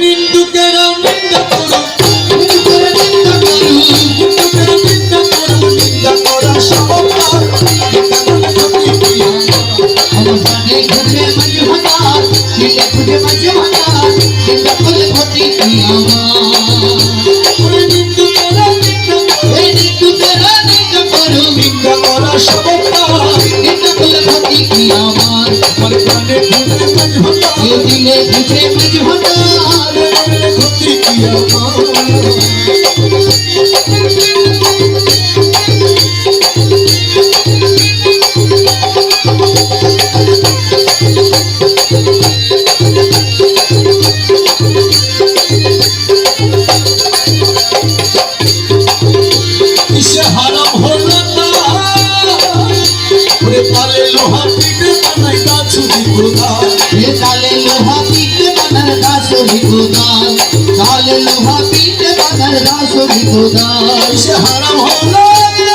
নিন্দুকেরা নিন্দা নিন্দুকেরা নিন্দুকেরা করলে ক্ষতি কি আমার আমার জানে ঘুরে মাঝে মাঝে ক্ষতি আমার? নিন্দা করা সবার চিন্তা করলে ক্ষতি কি আমার? আমার প্রাণে ঘুরে মাঝ ভাতা এ দিলে ঘুরে মাঝে ভাতার করলে ক্ষতি কি আমার? পালে লোহা পিঠে বানাই গাছুরি গোদা এ তালে লোহা পিঠে বানার দাসরি গোদাল তালে লোহা পিঠে বানার হারাম হলো